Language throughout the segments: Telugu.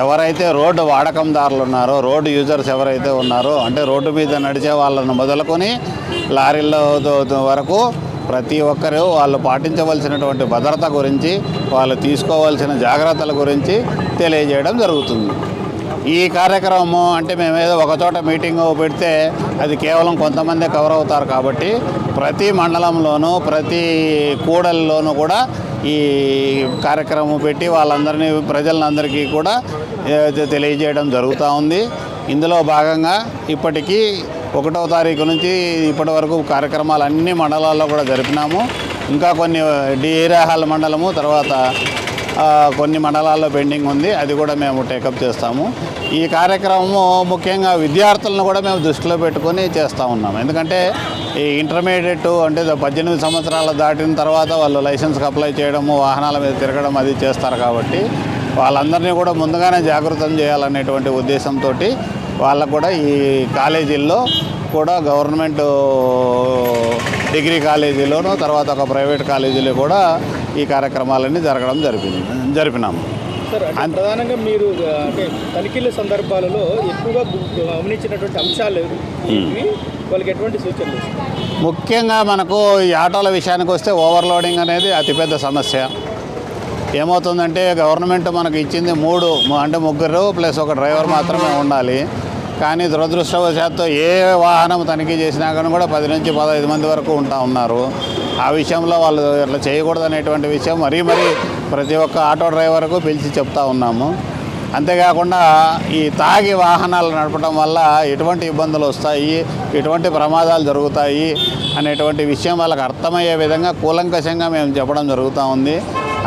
ఎవరైతే రోడ్డు వాడకందారులు ఉన్నారో రోడ్డు యూజర్స్ ఎవరైతే ఉన్నారో అంటే రోడ్డు మీద నడిచే వాళ్ళను మొదలుకొని లారీలతో వరకు ప్రతి ఒక్కరూ వాళ్ళు పాటించవలసినటువంటి భద్రత గురించి వాళ్ళు తీసుకోవాల్సిన జాగ్రత్తల గురించి తెలియజేయడం జరుగుతుంది. ఈ కార్యక్రమం అంటే మేము ఏదో ఒకచోట మీటింగ్ పెడితే అది కేవలం కొంతమందే కవర్ అవుతారు కాబట్టి ప్రతి మండలంలోనూ ప్రతి కూడలిలోనూ కూడా ఈ కార్యక్రమం పెట్టి వాళ్ళందరినీ ప్రజలందరికీ కూడా తెలియజేయడం జరుగుతూ ఉంది. ఇందులో భాగంగా ఇప్పటికీ ఒకటో తారీఖు నుంచి ఇప్పటి వరకు కార్యక్రమాలు అన్ని మండలాల్లో కూడా జరిపినాము. ఇంకా కొన్ని డీరాహాల్ మండలము తర్వాత కొన్ని మండలాల్లో పెండింగ్ ఉంది. అది కూడా మేము టేకప్ చేస్తాము. ఈ కార్యక్రమము ముఖ్యంగా విద్యార్థులను కూడా మేము దృష్టిలో పెట్టుకొని చేస్తూ ఉన్నాం ఎందుకంటే ఈ ఇంటర్మీడియట్ అంటే పద్దెనిమిది సంవత్సరాలు దాటిన తర్వాత వాళ్ళు లైసెన్స్కి అప్లై చేయడము వాహనాల మీద తిరగడం అది చేస్తారు కాబట్టి వాళ్ళందరినీ కూడా ముందుగానే జాగృతం చేయాలనేటువంటి ఉద్దేశంతో వాళ్ళకు కూడా ఈ కాలేజీల్లో కూడా గవర్నమెంట్ డిగ్రీ కాలేజీలోను తర్వాత ఒక ప్రైవేట్ కాలేజీలో కూడా ఈ కార్యక్రమాలన్నీ జరగడం జరిపింది జరిపినాము. ప్రధానంగా మీరు అంటే తనిఖీల సందర్భాలలో ఎక్కువగా గమనించినటువంటి అంశాలు? వాళ్ళకి ఎటువంటి సూచనలు ముఖ్యంగా మనకు ఈ ఆటోల విషయానికి వస్తే ఓవర్లోడింగ్ అనేది అతిపెద్ద సమస్య. ఏమవుతుందంటే గవర్నమెంట్ మనకు ఇచ్చింది మూడు అంటే ముగ్గురు ప్లస్ ఒక డ్రైవర్ మాత్రమే ఉండాలి. కానీ దురదృష్టవశాత్తు ఏ వాహనం తనిఖీ చేసినా కానీ కూడా పది నుంచి పదహైదు మంది వరకు ఉంటా ఉన్నారు. ఆ విషయంలో వాళ్ళు ఇట్లా చేయకూడదు అనేటువంటి విషయం మరీ మరీ ప్రతి ఒక్క ఆటో డ్రైవర్కు పిలిచి చెప్తా ఉన్నాము. అంతేకాకుండా ఈ తాగి వాహనాలు నడపడం వల్ల ఎటువంటి ఇబ్బందులు వస్తాయి ఎటువంటి ప్రమాదాలు జరుగుతాయి అనేటువంటి విషయం వాళ్ళకి అర్థమయ్యే విధంగా కూలంకషంగా మేము చెప్పడం జరుగుతూ ఉంది.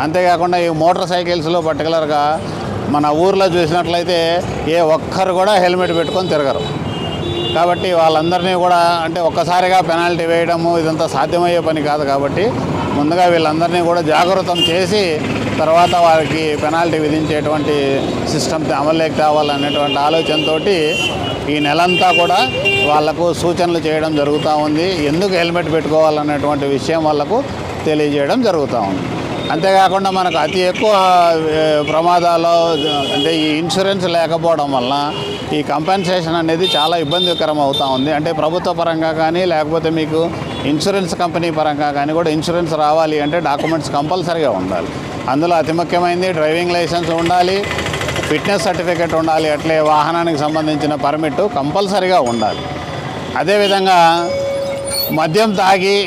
అంతేకాకుండా ఈ మోటార్ సైకిల్స్లో పర్టికులర్గా మన ఊర్లో చూసినట్లయితే ఏ ఒక్కరు కూడా హెల్మెట్ పెట్టుకొని తిరగరు. కాబట్టి వాళ్ళందరినీ కూడా అంటే ఒక్కసారిగా పెనాల్టీ వేయడము ఇదంతా సాధ్యమయ్యే పని కాదు కాబట్టి ముందుగా వీళ్ళందరినీ కూడా జాగృతం చేసి తర్వాత వారికి పెనాల్టీ విధించేటువంటి సిస్టమ్ అమలులోకి తేవాలనేటువంటి ఆలోచనతోటి ఈ నెలంతా కూడా వాళ్ళకు సూచనలు చేయడం జరుగుతూ ఉంది. ఎందుకు హెల్మెట్ పెట్టుకోవాలనేటువంటి విషయం వాళ్ళకు తెలియజేయడం జరుగుతూ ఉంది. అంతేకాకుండా మనకు అతి ఎక్కువ ప్రమాదాలు అంటే ఈ ఇన్సూరెన్స్ లేకపోవడం వల్ల ఈ కంపెన్సేషన్ అనేది చాలా ఇబ్బందికరం అవుతూ ఉంది. అంటే ప్రభుత్వ పరంగా కానీ లేకపోతే మీకు ఇన్సూరెన్స్ కంపెనీ పరంగా కానీ కూడా ఇన్సూరెన్స్ రావాలి అంటే డాక్యుమెంట్స్ కంపల్సరీగా ఉండాలి. అందులో అతి ముఖ్యమైనది డ్రైవింగ్ లైసెన్స్ ఉండాలి ఫిట్నెస్ సర్టిఫికేట్ ఉండాలి అట్లే వాహనానికి సంబంధించిన పర్మిట్ కంపల్సరీగా ఉండాలి. అదేవిధంగా మద్యం తాగి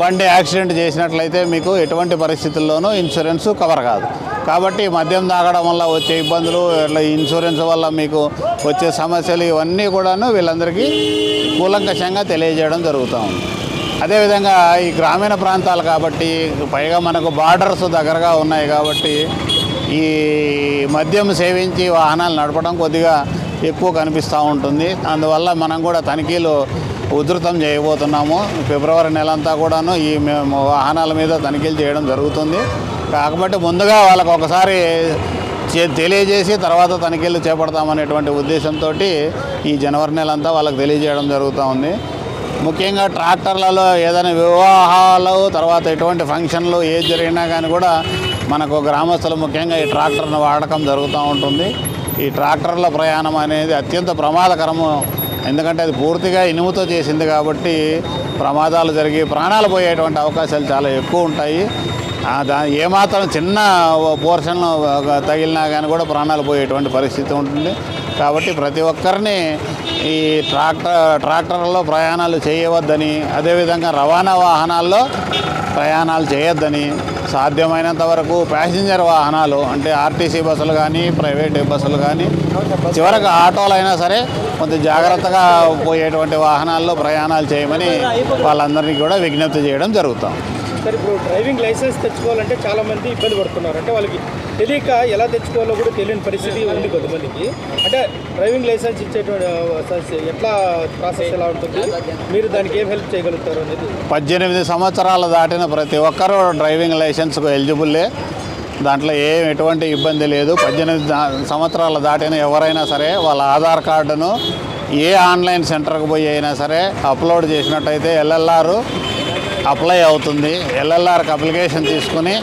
బండి యాక్సిడెంట్ చేసినట్లయితే మీకు ఎటువంటి పరిస్థితుల్లోనూ ఇన్సూరెన్స్ కవర్ కాదు. కాబట్టి మద్యం తాగడం వల్ల వచ్చే ఇబ్బందులు ఇట్లా ఇన్సూరెన్స్ వల్ల మీకు వచ్చే సమస్యలు ఇవన్నీ కూడాను వీళ్ళందరికీ కూలంకషంగా తెలియజేయడం జరుగుతూ ఉంది. అదేవిధంగా ఈ గ్రామీణ ప్రాంతాలు కాబట్టి పైగా మనకు బార్డర్స్ దగ్గరగా ఉన్నాయి కాబట్టి ఈ మద్యం సేవించి వాహనాలు నడపడం కొద్దిగా ఎక్కువ కనిపిస్తూ ఉంటుంది. అందువల్ల మనం కూడా తనిఖీలు ఉధృతం చేయబోతున్నాము. ఫిబ్రవరి నెలంతా కూడాను ఈ మేము వాహనాల మీద తనిఖీలు చేయడం జరుగుతుంది. కాకపోతే ముందుగా వాళ్ళకు ఒకసారి చే- తెలియజేసి తర్వాత తనిఖీలు చేపడతామనేటువంటి ఉద్దేశంతో ఈ జనవరి నెలంతా వాళ్ళకి తెలియజేయడం జరుగుతూ ఉంది. ముఖ్యంగా ట్రాక్టర్లలో ఏదైనా వివాహాలు తర్వాత ఎటువంటి ఫంక్షన్లు ఏది జరిగినా కానీ కూడా మనకు గ్రామస్తులు ముఖ్యంగా ఈ ట్రాక్టర్ను వాడకం జరుగుతూ ఉంటుంది. ఈ ట్రాక్టర్ల ప్రయాణం అనేది అత్యంత ప్రమాదకరము ఎందుకంటే అది పూర్తిగా ఇనుముతో చేసింది కాబట్టి ప్రమాదాలు జరిగి ప్రాణాలు పోయేటువంటి అవకాశాలు చాలా ఎక్కువ ఉంటాయి. దా ఏమాత్రం చిన్న పోర్షన్ తగిలినా కానీ కూడా ప్రాణాలు పోయేటువంటి పరిస్థితి ఉంటుంది. కాబట్టి ప్రతి ఒక్కరిని ఈ ట్రాక్టర్ ట్రాక్టర్లలో ప్రయాణాలు చేయవద్దని అదేవిధంగా రవాణా వాహనాల్లో ప్రయాణాలు చేయొద్దని సాధ్యమైనంత వరకు ప్యాసింజర్ వాహనాలు అంటే ఆర్టీసీ బస్సులు కానీ ప్రైవేట్ బస్సులు కానీ చివరకు ఆటోలు అయినా సరే కొంత జాగ్రత్తగా పోయేటువంటి వాహనాల్లో ప్రయాణాలు చేయమని వాళ్ళందరినీ కూడా విజ్ఞప్తి చేయడం జరుగుతాం. సార్ ఇప్పుడు డ్రైవింగ్ లైసెన్స్ తెచ్చుకోవాలంటే చాలామంది ఇబ్బంది పడుతున్నారు. అంటే వాళ్ళకి తెలియక ఎలా తెచ్చుకోవాలో కూడా తెలియని పరిస్థితి ఉంది కొంతమందికి. అంటే డ్రైవింగ్ లైసెన్స్ ఇచ్చేటువంటి ఎట్లా ప్రాసెస్ ఎలా ఉంటుంది? మీరు దానికి ఏం హెల్ప్ చేయగలుగుతారు అనేది? పద్దెనిమిది సంవత్సరాలు దాటిన ప్రతి ఒక్కరూ డ్రైవింగ్ లైసెన్స్కు ఎలిజిబుల్లే దాంట్లో ఏం ఎటువంటి ఇబ్బంది లేదు. పద్దెనిమిది సంవత్సరాలు దాటిన ఎవరైనా సరే వాళ్ళ ఆధార్ కార్డును ఏ ఆన్లైన్ సెంటర్కి పోయి అయినా సరే అప్లోడ్ చేసినట్టయితే ఎల్ఎల్ఆర్ అప్లై అవుతుంది. ఎల్ఎల్ఆర్కి అప్లికేషన్ తీసుకుని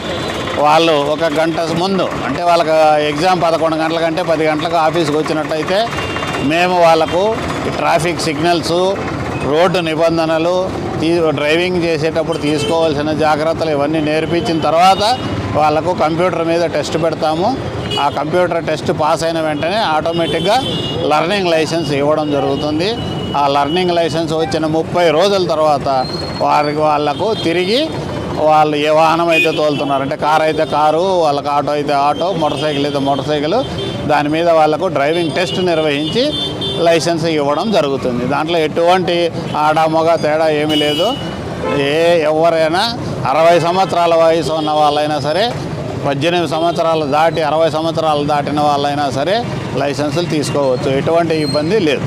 వాళ్ళు ఒక గంట ముందు అంటే వాళ్ళకి ఎగ్జామ్ పదకొండు గంటల కంటే పది గంటలకు ఆఫీస్కి వచ్చినట్టయితే మేము వాళ్ళకు ట్రాఫిక్ సిగ్నల్స్ రోడ్డు నిబంధనలు డ్రైవింగ్ చేసేటప్పుడు తీసుకోవాల్సిన జాగ్రత్తలు ఇవన్నీ నేర్పించిన తర్వాత వాళ్ళకు కంప్యూటర్ మీద టెస్ట్ పెడతాము. ఆ కంప్యూటర్ టెస్ట్ పాస్ అయిన వెంటనే ఆటోమేటిక్గా లర్నింగ్ లైసెన్స్ ఇవ్వడం జరుగుతుంది. ఆ లర్నింగ్ లైసెన్స్ వచ్చిన ముప్పై రోజుల తర్వాత వారికి వాళ్ళకు తిరిగి వాళ్ళు ఏ వాహనం అయితే తోలుతున్నారు అంటే కారు అయితే కారు వాళ్ళకి ఆటో అయితే ఆటో మోటార్ సైకిల్ అయితే మోటార్ సైకిల్ దాని మీద వాళ్ళకు డ్రైవింగ్ టెస్ట్ నిర్వహించి లైసెన్స్ ఇవ్వడం జరుగుతుంది. దాంట్లో ఎటువంటి ఆడామొగ తేడా ఏమీ లేదు. ఏ ఎవరైనా అరవై సంవత్సరాల వయసు ఉన్న వాళ్ళైనా సరే పద్దెనిమిది సంవత్సరాలు దాటి అరవై సంవత్సరాలు దాటిన వాళ్ళైనా సరే లైసెన్సులు తీసుకోవచ్చు. ఎటువంటి ఇబ్బంది లేదు.